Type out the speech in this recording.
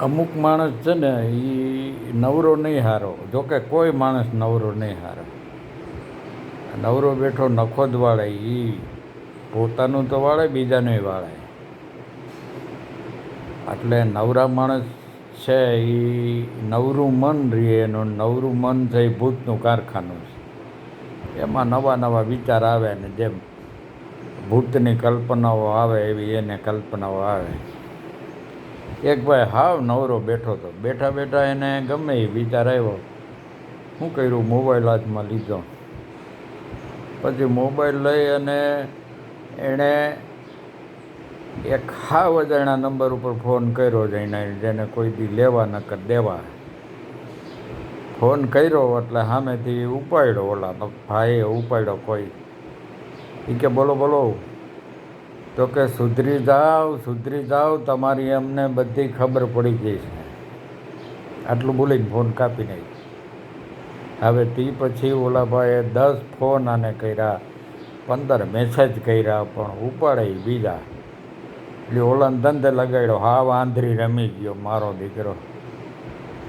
અમુક માણસ છે ને એ નવરો નહીં હારો. જોકે કોઈ માણસ નવરો નહીં હારો. નવરો બેઠો નખો જ વાળે એ પોતાનું તો વાળે, બીજાનું વાળે. એટલે નવરા માણસ છે એ નવરું મન રહે એનું નવરું મન એ ભૂતનું કારખાનું છે. એમાં નવા નવા વિચાર આવે ને જેમ ભૂતની કલ્પનાઓ આવે એવી એને કલ્પનાઓ આવે. એક ભાઈ હાવ નવરો બેઠો હતો બેઠા બેઠા એને ગમે એ વિચાર આવ્યો શું કર્યું મોબાઈલ હાથમાં લીધો? પછી મોબાઈલ લઈ અને એણે એક હાવ અજાણ્યા નંબર ઉપર ફોન કર્યો જઈને જેને કોઈ દી લેવા ન કર, દેવા. ફોન કર્યો એટલે સામેથી ઉપાડ્યો ઓલા ભાઈએ ઉપાડ્યો કોઈ. એ કે, બોલો બોલો. તો કે સુધરી જાઓ સુધરી જાઓ, તમારી અમને બધી ખબર પડી ગઈ છે. આટલું બોલીને ફોન કાપી નાખ્યો. હવે તે પછી ઓલા ભાઈએ દસ ફોન આને કર્યા, પંદર મેસેજ કર્યા, પણ ઉપાડે બીજા. એટલે ઓલાને ધંધે લગાડ્યો, હા વાંધરી રમી ગયો મારો દીકરો.